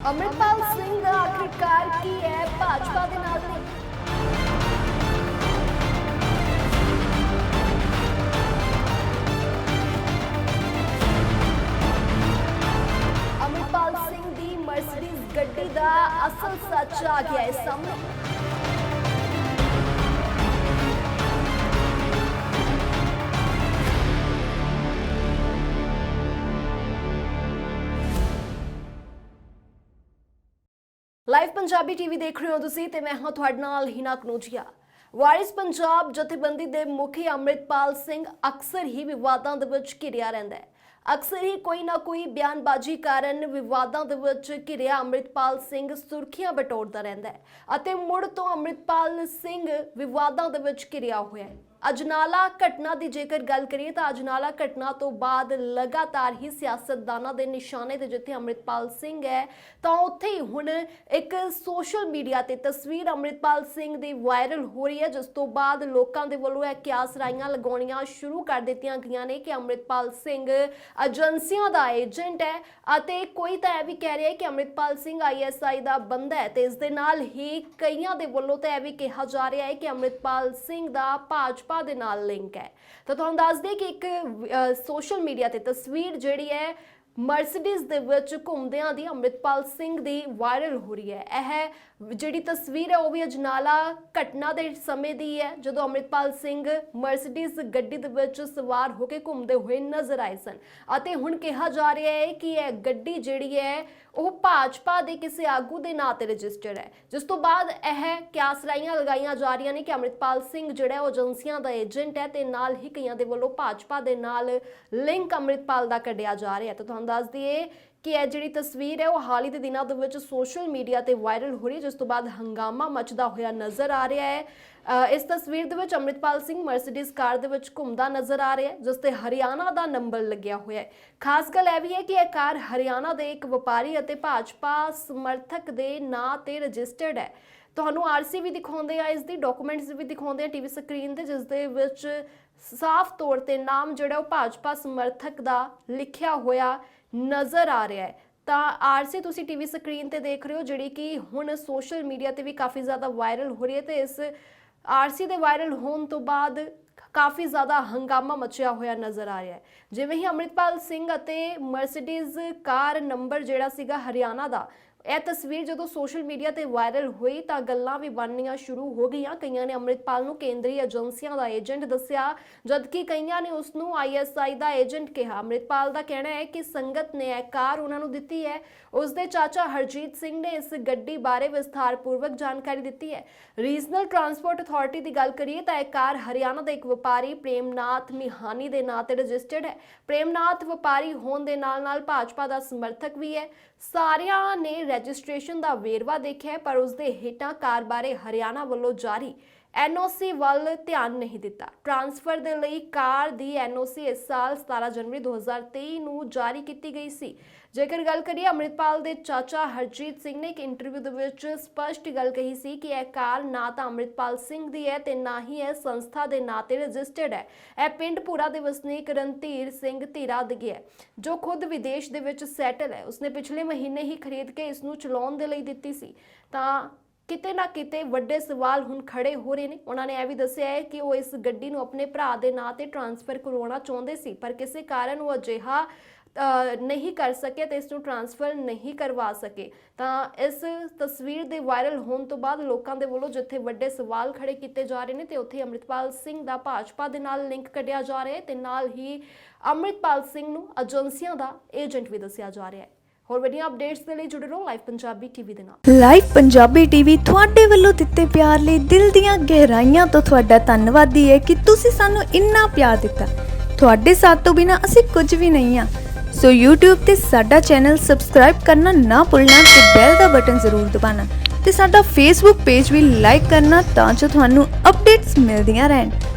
ਅਮਰਿਤਪਾਲ ਸਿੰਘ ਦਾ ਆਖਿਰਕਾਰ ਕੀ ਹੈ? ਭਾਜਪਾ ਦੇ ਨਾਲ ਨੇ ਅਮਰਿਤਪਾਲ ਸਿੰਘ ਦੀ ਮਰਸੀਡੀਜ਼ ਗੱਡੀ ਦਾ ਅਸਲ ਸੱਚ ਆ ਗਿਆ ਹੈ ਸਾਹਮਣੇ। ਲਾਈਵ ਪੰਜਾਬੀ ਟੀਵੀ ਦੇਖ ਰਹੇ ਹੋ ਤੁਸੀਂ ਤੇ ਮੈਂ ਹਾਂ ਤੁਹਾਡੇ ਨਾਲ ਹਿਨਾ ਕਨੂਜੀਆ। ਵਾਰਿਸ ਪੰਜਾਬ ਜਥੇਬੰਦੀ ਦੇ ਮੁਖੀ ਅੰਮ੍ਰਿਤਪਾਲ ਸਿੰਘ ਅਕਸਰ ਹੀ ਵਿਵਾਦਾਂ ਦੇ ਵਿੱਚ ਘਿਰਿਆ ਰਹਿੰਦਾ ਹੈ। ਅਕਸਰ ਹੀ ਕੋਈ ਨਾ ਕੋਈ ਬਿਆਨਬਾਜ਼ੀ ਕਾਰਨ ਵਿਵਾਦਾਂ ਦੇ ਵਿੱਚ ਘਿਰਿਆ ਅੰਮ੍ਰਿਤਪਾਲ ਸਿੰਘ ਸੁਰਖੀਆਂ ਬਟੋਰਦਾ ਰਹਿੰਦਾ ਹੈ ਅਤੇ ਮੁੜ ਤੋਂ ਅੰਮ੍ਰਿਤਪਾਲ ਸਿੰਘ ਵਿਵਾਦਾਂ ਦੇ ਵਿੱਚ ਘਿਰਿਆ ਹੋਇਆ ਹੈ। ਅਜਨਾਲਾ ਘਟਨਾ ਦੀ ਜੇਕਰ ਗੱਲ ਕਰੀਏ ਤਾਂ ਅਜਨਾਲਾ ਘਟਨਾ ਤੋਂ ਬਾਅਦ ਲਗਾਤਾਰ ਹੀ ਸਿਆਸਤਦਾਨਾਂ ਦੇ ਨਿਸ਼ਾਨੇ ਤੇ ਜਿੱਥੇ ਅੰਮ੍ਰਿਤਪਾਲ ਸਿੰਘ ਹੈ, ਤਾਂ ਉੱਥੇ ਹੀ ਹੁਣ ਇੱਕ ਸੋਸ਼ਲ ਮੀਡੀਆ ਤੇ ਤਸਵੀਰ ਅੰਮ੍ਰਿਤਪਾਲ ਸਿੰਘ ਦੀ ਵਾਇਰਲ ਹੋ ਰਹੀ ਹੈ, ਜਿਸ ਤੋਂ ਬਾਅਦ ਲੋਕਾਂ ਦੇ ਵੱਲੋਂ ਇਹ ਕਿਆਸ ਰਾਈਆਂ ਲਗਾਉਣੀਆਂ ਸ਼ੁਰੂ ਕਰ ਦਿੱਤੀਆਂ ਗਈਆਂ ਨੇ ਕਿ ਅੰਮ੍ਰਿਤਪਾਲ ਸਿੰਘ ਏਜੰਸੀਆਂ ਦਾ ਏਜੰਟ ਹੈ ਅਤੇ ਕੋਈ ਤਾਂ ਇਹ ਵੀ ਕਹਿ ਰਿਹਾ ਹੈ ਕਿ ਅੰਮ੍ਰਿਤਪਾਲ ਸਿੰਘ ਆਈਐਸਆਈ ਦਾ ਬੰਦਾ ਹੈ ਤੇ ਇਸ ਦੇ ਨਾਲ ਹੀ ਕਈਆਂ ਦੇ ਵੱਲੋਂ ਤਾਂ ਇਹ ਵੀ ਕਿਹਾ ਜਾ ਰਿਹਾ ਹੈ ਕਿ ਅੰਮ੍ਰਿਤਪਾਲ ਸਿੰਘ ਦਾ ਭਾਜਪਾ ਦੇ ਨਾਲ ਲਿੰਕ ਹੈ। ਤਾਂ ਤੁਹਾਨੂੰ ਦੱਸ ਦਈਏ ਕਿ ਇੱਕ ਸੋਸ਼ਲ ਮੀਡੀਆ ਤੇ ਤਸਵੀਰ ਜਿਹੜੀ ਹੈ ਮਰਸੀਡੀਜ਼ ਦੇ ਵਿੱਚ ਘੁੰਮਦਿਆਂ ਦੀ ਅੰਮ੍ਰਿਤਪਾਲ ਸਿੰਘ ਦੀ ਵਾਇਰਲ ਹੋ ਰਹੀ ਹੈ। ਇਹ ਜਿਹੜੀ ਤਸਵੀਰ ਹੈ, ਉਹ ਵੀ ਅਜਨਾਲਾ ਘਟਨਾ ਦੇ ਸਮੇਂ ਦੀ ਹੈ, ਜਦੋਂ ਅੰਮ੍ਰਿਤਪਾਲ ਸਿੰਘ ਮਰਸੀਡੀਜ਼ ਗੱਡੀ ਦੇ ਵਿੱਚ ਸਵਾਰ ਹੋ ਕੇ ਘੁੰਮਦੇ ਹੋਏ ਨਜ਼ਰ ਆਏ ਸਨ। ਅਤੇ ਹੁਣ ਕਿਹਾ ਜਾ ਰਿਹਾ ਹੈ ਕਿ ਇਹ ਗੱਡੀ ਜਿਹੜੀ ਹੈ, ਉਹ ਭਾਜਪਾ ਦੇ ਕਿਸੇ ਆਗੂ ਦੇ ਨਾਂ ਤੇ ਰਜਿਸਟਰਡ ਹੈ। ਜਿਸ ਤੋਂ ਬਾਅਦ ਇਹ ਕਿਆਸਰਾਈਆਂ ਲਗਾਈਆਂ ਜਾ ਰਹੀਆਂ ਨੇ ਕਿ ਅੰਮ੍ਰਿਤਪਾਲ ਸਿੰਘ ਜਿਹੜਾ ਉਹ ਏਜੰਸੀਆਂ ਦਾ ਏਜੰਟ ਹੈ ਤੇ ਨਾਲ ਹੀ ਕਈਆਂ ਦੇ ਵੱਲੋਂ ਭਾਜਪਾ ਦੇ ਨਾਲ ਲਿੰਕ ਅੰਮ੍ਰਿਤਪਾਲ ਦਾ ਕੱਢਿਆ ਜਾ ਰਿਹਾ ਹੈ। ਤਾਂ ਤੁਹਾਨੂੰ ਦੱਸ ਦਈਏ ਕਿ ਇਹ ਜਿਹੜੀ ਤਸਵੀਰ ਹੈ, ਉਹ ਹਾਲ ਹੀ ਦੇ ਦਿਨਾਂ ਦੇ ਵਿੱਚ ਸੋਸ਼ਲ ਮੀਡੀਆ ਤੇ ਵਾਇਰਲ ਹੋ ਰਹੀ ਹੈ, ਜਿਸ ਤੋਂ ਬਾਅਦ ਹੰਗਾਮਾ ਮਚਦਾ ਹੋਇਆ ਨਜ਼ਰ ਆ ਰਿਹਾ ਹੈ। ਇਸ ਤਸਵੀਰ ਦੇ ਵਿੱਚ ਅੰਮ੍ਰਿਤਪਾਲ ਸਿੰਘ ਮਰਸੀਡੀਜ਼ ਕਾਰ ਦੇ ਵਿੱਚ ਘੁੰਮਦਾ ਨਜ਼ਰ ਆ ਰਿਹਾ ਹੈ, ਜਿਸ ਤੇ ਹਰਿਆਣਾ ਦਾ ਨੰਬਰ ਲੱਗਿਆ ਹੋਇਆ ਹੈ। ਖਾਸ ਗੱਲ ਇਹ ਵੀ ਹੈ ਕਿ ਇਹ ਕਾਰ ਹਰਿਆਣਾ ਦੇ ਇੱਕ ਵਪਾਰੀ ਅਤੇ ਭਾਜਪਾ ਸਮਰਥਕ ਦੇ ਨਾਂ ਤੇ ਰਜਿਸਟਰਡ ਹੈ। ਤੁਹਾਨੂੰ ਆਰਸੀ ਵੀ ਦਿਖਾਉਂਦੇ ਆ, ਇਸ ਦੀ ਡਾਕੂਮੈਂਟਸ ਵੀ ਦਿਖਾਉਂਦੇ ਆ ਟੀਵੀ ਸਕਰੀਨ ਤੇ, ਜਿਸ ਦੇ ਵਿੱਚ ਸਾਫ਼ ਤੌਰ ਤੇ ਨਾਮ ਜਿਹੜਾ ਉਹ ਭਾਜਪਾ ਸਮਰਥਕ ਦਾ ਲਿਖਿਆ ਹੋਇਆ ਨਜ਼ਰ ਆ ਰਿਹਾ ਹੈ। ਤਾਂ ਆਰਸੀ, ਤੁਸੀਂ ਟੀਵੀ ਸਕਰੀਨ ਤੇ ਦੇਖ ਰਹੇ ਹੋ ਜਿਹੜੀ ਕਿ ਹੁਣ ਸੋਸ਼ਲ ਮੀਡੀਆ ਤੇ ਵੀ ਕਾਫੀ ਜ਼ਿਆਦਾ ਵਾਇਰਲ ਹੋ ਰਹੀ ਹੈ ਤੇ ਇਸ ਆਰਸੀ ਦੇ ਵਾਇਰਲ ਹੋਣ ਤੋਂ ਬਾਅਦ ਕਾਫੀ ਜ਼ਿਆਦਾ ਹੰਗਾਮਾ ਮਚਿਆ ਹੋਇਆ ਨਜ਼ਰ ਆ ਰਿਹਾ ਹੈ। ਜਿਵੇਂ ਹੀ ਅੰਮ੍ਰਿਤਪਾਲ ਸਿੰਘ ਅਤੇ ਮਰਸੀਡੀਜ਼ ਕਾਰ ਨੰਬਰ ਜਿਹੜਾ ਸੀਗਾ ਹਰਿਆਣਾ ਦਾ ਇਹ ਤਸਵੀਰ ਜਦੋਂ ਸੋਸ਼ਲ ਮੀਡੀਆ ਤੇ ਵਾਇਰਲ ਹੋਈ ਤਾਂ ਗੱਲਾਂ ਵੀ ਬਣਨੀਆਂ ਸ਼ੁਰੂ ਹੋ ਗਈਆਂ। ਕਈਆਂ ਨੇ ਅੰਮ੍ਰਿਤਪਾਲ ਨੂੰ ਕੇਂਦਰੀ ਏਜੰਸੀਆਂ ਦਾ ਏਜੰਟ ਦੱਸਿਆ, ਜਦਕਿ ਕਈਆਂ ਨੇ ਉਸ ਨੂੰ ਆਈਐਸਆਈ ਦਾ ਏਜੰਟ ਕਿਹਾ। ਅੰਮ੍ਰਿਤਪਾਲ ਦਾ ਕਹਿਣਾ ਹੈ ਕਿ ਸੰਗਤ ਨੇ ਇਹ ਕਾਰ ਉਹਨਾਂ ਨੂੰ ਦਿੱਤੀ ਹੈ। ਉਸ ਦੇ ਚਾਚਾ ਹਰਜੀਤ ਸਿੰਘ ਨੇ ਇਸ ਗੱਡੀ ਬਾਰੇ ਵਿਸਥਾਰਪੂਰਵਕ ਜਾਣਕਾਰੀ ਦਿੱਤੀ ਹੈ। ਰੀਜਨਲ ਟਰਾਂਸਪੋਰਟ ਅਥਾਰਟੀ ਦੀ ਗੱਲ ਕਰੀਏ ਤਾਂ ਇਹ ਕਾਰ ਹਰਿਆਣਾ ਦੇ ਇੱਕ ਵਪਾਰੀ ਪ੍ਰੇਮਨਾਥ ਮਿਹਾਨੀ ਦੇ ਨਾਂ ਤੇ ਰਜਿਸਟਰਡ ਹੈ। ਪ੍ਰੇਮਨਾਥ ਵਪਾਰੀ ਹੋਣ ਦੇ ਨਾਲ-ਨਾਲ ਭਾਜਪਾ ਦਾ ਸਮਰਥਕ ਵੀ ਹੈ। ਸਾਰਿਆਂ ਨੇ ਰਜਿਸਟ੍ਰੇਸ਼ਨ ਦਾ ਵੇਰਵਾ ਦੇਖਿਆ ਪਰ ਉਸ ਦੇ ਹੇਠਾਂ ਕਾਰ ਬਾਰੇ ਹਰਿਆਣਾ ਵੱਲੋਂ ਜਾਰੀ ਐਨਓਸੀ ਵੱਲ ਧਿਆਨ ਨਹੀਂ ਦਿੱਤਾ। ਟ੍ਰਾਂਸਫਰ ਦੇ ਲਈ ਕਾਰ ਦੀ ਐਨਓਸੀ ਇਸ ਸਾਲ 17 ਜਨਵਰੀ 2023 ਨੂੰ ਜਾਰੀ ਕੀਤੀ ਗਈ ਸੀ। ਜੇਕਰ ਗੱਲ ਕਰੀਏ ਅੰਮ੍ਰਿਤਪਾਲ ਦੇ ਚਾਚਾ ਹਰਜੀਤ ਸਿੰਘ ਨੇ ਇੱਕ ਇੰਟਰਵਿਊ ਦੇ ਵਿੱਚ ਸਪਸ਼ਟ ਗੱਲ ਕਹੀ ਸੀ ਕਿ ਇਹ ਕਾਰ ਨਾ ਤਾਂ ਅੰਮ੍ਰਿਤਪਾਲ ਸਿੰਘ ਦੀ ਹੈ ਤੇ ਨਾ ਹੀ ਇਹ ਸੰਸਥਾ ਦੇ ਨਾਂ ਤੇ ਰਜਿਸਟਰਡ ਹੈ। ਇਹ ਪਿੰਡ ਪੂਰਾ ਦੇ ਵਸਨੀਕ ਰਣਧੀਰ ਸਿੰਘ ਧੀਰਾ ਦਗੇ ਹੈ, ਜੋ ਖੁਦ ਵਿਦੇਸ਼ ਦੇ ਵਿੱਚ ਸੈਟਲ ਹੈ। ਉਸਨੇ ਪਿਛਲੇ ਮਹੀਨੇ ਹੀ ਖਰੀਦ ਕੇ ਇਸ ਨੂੰ ਚਲਾਉਣ ਦੇ ਲਈ ਦਿੱਤੀ ਸੀ। ਤਾਂ ਕਿਤੇ ਨਾ ਕਿਤੇ ਵੱਡੇ ਸਵਾਲ ਹੁਣ ਖੜੇ ਹੋ ਰਹੇ ਨੇ। ਉਹਨਾਂ ਨੇ ਇਹ ਵੀ ਦੱਸਿਆ ਹੈ ਕਿ ਉਹ ਇਸ ਗੱਡੀ ਨੂੰ ਆਪਣੇ ਭਰਾ ਦੇ ਨਾਂ ਤੇ ਟ੍ਰਾਂਸਫਰ ਕਰਵਾਉਣਾ ਚਾਹੁੰਦੇ ਸੀ, ਪਰ ਕਿਸੇ ਕਾਰਨ ਉਹ ਅਜਿਹਾ ਨਹੀਂ ਕਰ ਸਕੇ ਤੇ ਇਸ ਨੂੰ ਟ੍ਰਾਂਸਫਰ ਨਹੀਂ ਕਰਵਾ ਸਕੇ। ਤਾਂ ਇਸ ਤਸਵੀਰ ਦੇ ਵਾਇਰਲ ਹੋਣ ਤੋਂ ਬਾਅਦ ਲੋਕਾਂ ਦੇ ਵੱਲੋਂ ਜਿੱਥੇ ਵੱਡੇ ਸਵਾਲ ਖੜੇ ਕੀਤੇ ਜਾ ਰਹੇ ਨੇ ਤੇ ਉੱਥੇ ਅੰਮ੍ਰਿਤਪਾਲ ਸਿੰਘ ਦਾ ਭਾਜਪਾ ਦੇ ਨਾਲ ਲਿੰਕ ਕੱਢਿਆ ਜਾ ਰਿਹਾ ਹੈ ਤੇ ਨਾਲ ਹੀ ਅੰਮ੍ਰਿਤਪਾਲ ਸਿੰਘ ਨੂੰ ਏਜੰਸੀਆਂ ਦਾ ਏਜੰਟ ਵੀ ਦੱਸਿਆ ਜਾ ਰਿਹਾ ਹੈ। ਹੋਰ ਵੱਡੀਆਂ ਅਪਡੇਟਸ ਦੇ ਲਈ ਜੁੜੇ ਰਹੋ ਲਾਈਵ ਪੰਜਾਬੀ ਟੀਵੀ ਦੇ ਨਾਲ। ਲਾਈਵ ਪੰਜਾਬੀ ਟੀਵੀ ਤੁਹਾਡੇ ਵੱਲੋਂ ਦਿੱਤੇ ਪਿਆਰ ਲਈ ਦਿਲ ਦੀਆਂ ਗਹਿਰਾਈਆਂ ਤੋਂ ਤੁਹਾਡਾ ਧੰਨਵਾਦੀ ਹੈ ਕਿ ਤੁਸੀਂ ਸਾਨੂੰ ਇੰਨਾ ਪਿਆਰ ਦਿੱਤਾ। ਤੁਹਾਡੇ ਸਾਥ ਤੋਂ ਬਿਨਾ ਅਸੀਂ ਕੁਝ ਵੀ ਨਹੀਂ ਆ ਸੋ YouTube ਤੇ ਸਾਡਾ ਚੈਨਲ ਸਬਸਕ੍ਰਾਈਬ ਕਰਨਾ ਨਾ ਭੁੱਲਣਾ ਤੇ ਬੈਲ ਦਾ ਬਟਨ ਜ਼ਰੂਰ ਦਬਾਉਣਾ ਤੇ ਸਾਡਾ Facebook ਪੇਜ ਵੀ ਲਾਈਕ ਕਰਨਾ ਤਾਂ ਜੋ ਤੁਹਾਨੂੰ ਅਪਡੇਟਸ ਮਿਲਦੀਆਂ ਰਹਿਣ।